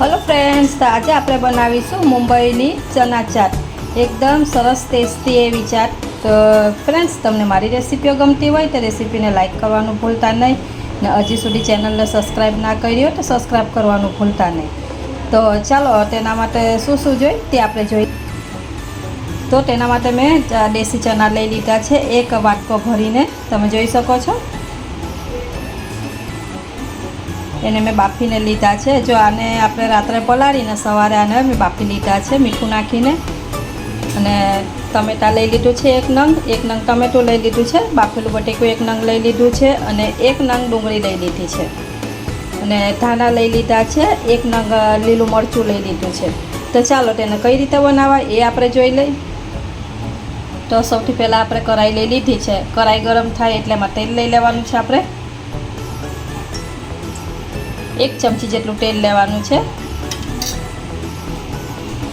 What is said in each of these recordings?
તો આજે આપણે બનાવીશું મુંબઈની ચના ચાટ. એકદમ સરસ ટેસ્ટી એવી ચાટ. તો ફ્રેન્ડ્સ તમને મારી રેસીપીઓ ગમતી હોય તો રેસીપીને લાઇક કરવાનું ભૂલતા નહીં. ને હજી સુધી ચેનલને સબસ્ક્રાઈબ ના કરી હોય તો સબસ્ક્રાઈબ કરવાનું ભૂલતા નહીં. તો ચાલો, તેના માટે શું શું જોઈ તે આપણે જોઈ તો તેના માટે મેં દેશી ચણા લઈ લીધા છે. એક વાટકો ભરીને. તમે જોઈ શકો છો. એને મેં બાફીને લીધા છે. જો આને આપણે રાત્રે પલાળીને સવારે આને મેં બાફી લીધા છે મીઠું નાખીને. અને ટમેટાં લઈ લીધું છે એક નંગ. એક નંગ ટમેટું લઈ લીધું છે. બાફેલું બટેકું એક નંગ લઈ લીધું છે અને એક નંગ ડુંગળી લઈ લીધી છે. અને ધાણા લઈ લીધા છે. એક નંગ લીલું મરચું લઈ લીધું છે. તો ચાલો તેને કઈ રીતે બનાવાય એ આપણે જોઈ લઈ તો સૌથી પહેલાં આપણે કઢાઈ લઈ લીધી છે. કઢાઈ ગરમ થાય એટલે એમાં તેલ લઈ લેવાનું છે આપણે. એક ચમચી જેટલું તેલ લેવાનું છે.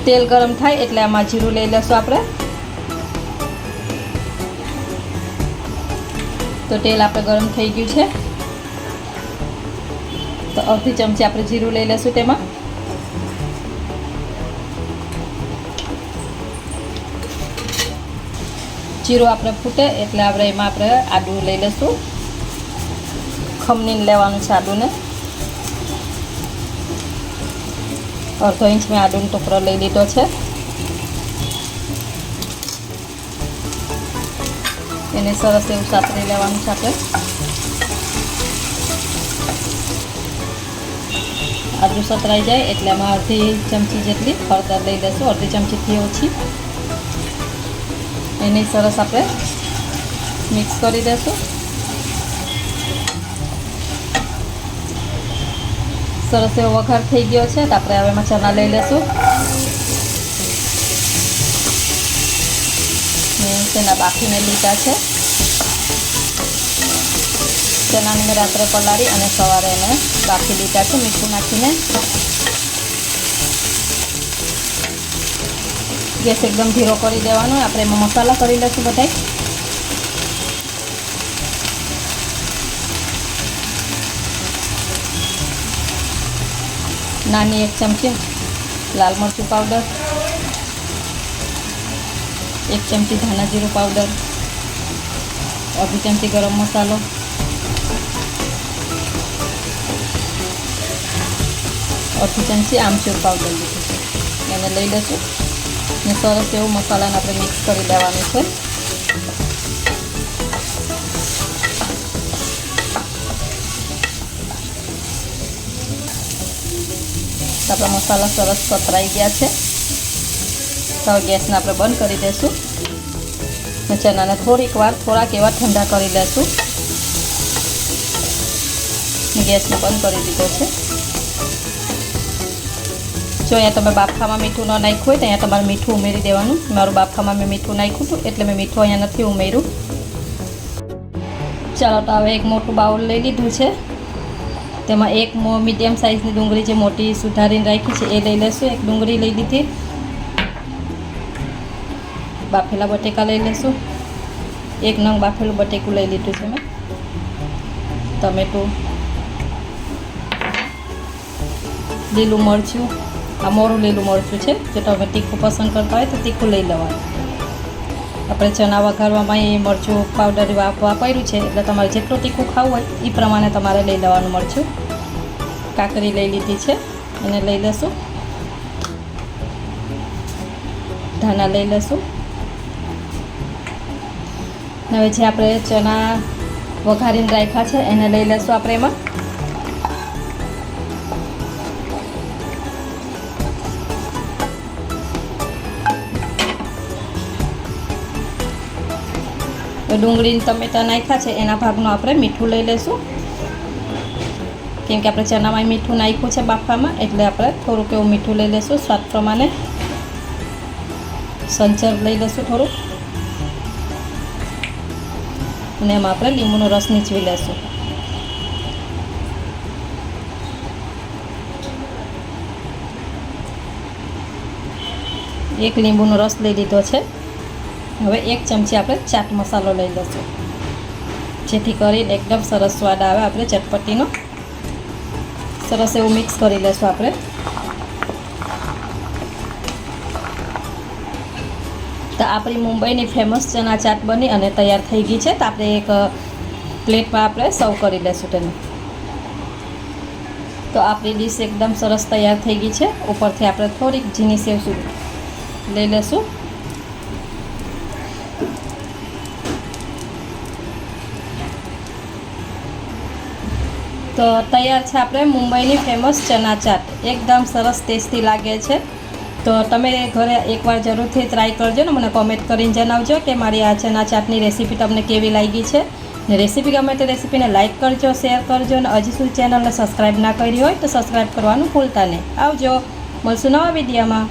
તેલ ગરમ થાય એટલે આમાં જીરું લઈ લેશું આપણે. તો તેલ આપણે ગરમ થઈ ગયું છે. તો અડધી ચમચી આપણે જીરું લઈ લેશું તેમાં. જીરું આપણે ફૂટે એટલે આપણે એમાં આપણે આદું લઈ લઈશું ખમણીને લેવાનું છે આદુને. અડધો ઇંચ મેં આદુનો ટુકડો લઈ લીધો છે. એને સરસ એવું સાતરી લેવાનું છે આપણે. આદુ સતરાઈ જાય એટલે એમાં અડધી ચમચી જેટલી હળદર લઈ લેશું. અડધી ચમચીથી ઓછી. એને સરસ આપણે મિક્સ કરી દેશું. સરસ એવો વઘાર થઈ ગયો છે તો આપણે હવે એમાં ચણા લઈ લેશું. ને તેના બાફીને લીધા છે. ચણાને મેં રાત્રે પલાળી અને સવારે એને બાફી લીધા છે, મીઠું નાખીને. ગેસ એકદમ ધીરો કરી દેવાનો, આપણે એમાં મસાલા કરી લઈશું બધાય. નાની એક ચમચી, લાલ મરચું પાવડર એક ચમચી ધાણા જીરું પાવડર અડધી ચમચી ગરમ મસાલો, અડધી ચમચી આમચૂર પાવડર લીધું છે. એને લઈ લઈશું ને સરસ એવું મસાલાને આપણે મિક્સ કરી દેવાનું છે. આપણા મસાલા સરસ કતરાઈ ગયા છે. તો ગેસને આપણે બંધ કરી દઈશું ને ચણાને થોડીક વાર થોડાક એવા ઠંડા કરી લઈશું ગેસને બંધ કરી દીધો છે. જો અહીંયા તમે બાફામાં મીઠું ન નાખ્યું હોય તો અહીંયા તમારે મીઠું ઉમેરી દેવાનું. મારું બાફામાં મેં મીઠું નાખ્યું હતું એટલે મેં મીઠું અહીંયા નથી ઉમેર્યું. ચાલો તો હવે એક મોટું બાઉલ લઈ લીધું છે. તેમાં એક મીડિયમ સાઇઝની ડુંગળી જે મોટી સુધારીને રાખી છે, એ લઈ લઈશું એક ડુંગળી લઈ લીધી. બાફેલા બટેકા લઈ લઈશું એક નંગ બાફેલું બટેકું લઈ લીધું છે મેં. ટમેટું, લીલું મરચું. આ મોરું લીલું મરચું છે, જો તમે તીખું પસંદ કરતા હોય તો તીખું લઈ લેવાનું. આપણે ચણા વઘારવામાં એ મરચું પાવડર વાપ વાપર્યું છે. એટલે તમારે જેટલું તીખું ખાવું હોય એ પ્રમાણે તમારે લઈ લેવાનું મરચું. કાકરી લઈ લીધી છે, એને લઈ લેશું. ધાના લઈ લેશું. હવે જે આપણે ચણા વઘારીને રાખ્યા છે, એને લઈ લેશું આપણે એમાં. ડુંગળીને ટમેટા નાખ્યા છે, એના ભાગનું આપણે મીઠું લઈ લઈશું કેમ કે આપણે ચણામાં મીઠું નાખ્યું છે બાફામાં, એટલે આપણે થોડુંક એવું મીઠું લઈ લઈશું સ્વાદ પ્રમાણે સંચર લઈ લઈશું થોડુંક. અને એમાં આપણે લીંબુનો રસ નીચવી લેશું. એક લીંબુનો રસ લઈ લીધો છે. હવે એક ચમચી આપણે ચાટ મસાલો લઈ લઈશું. જેથી કરીને એકદમ સરસ સ્વાદ આવે આપણે ચટપટીનો. સરસ એવું મિક્સ કરી લઈશું આપણે. તો આપણી મુંબઈની ફેમસ ચણા ચાટ બની અને તૈયાર થઈ ગઈ છે. તો આપણે એક પ્લેટમાં આપણે સર્વ કરી લઈશું તેને. તો આપણી ડીશ એકદમ સરસ તૈયાર થઈ ગઈ છે. ઉપરથી આપણે થોડીક ઝીણી સેવ લઈ લઈશું. તો તૈયાર છે આપણે મુંબઈની ફેમસ ચના ચાટ. એકદમ સરસ ટેસ્ટી લાગે છે. તો તમે ઘરે એકવાર જરૂરથી ટ્રાય કરજો ને મને કોમેન્ટ કરીને જણાવજો કે મારી આ ચના ચાટની રેસીપી તમને કેવી લાગી છે. ને રેસીપી ગમે તે રેસીપીને લાઇક કરજો શેર કરજો અને હજી સુધી ચેનલને સબસ્ક્રાઈબ ના કરી હોય તો સબસ્ક્રાઈબ કરવાનું ભૂલતા નહીં. આવજો, મળશું નવા વિડીયોમાં.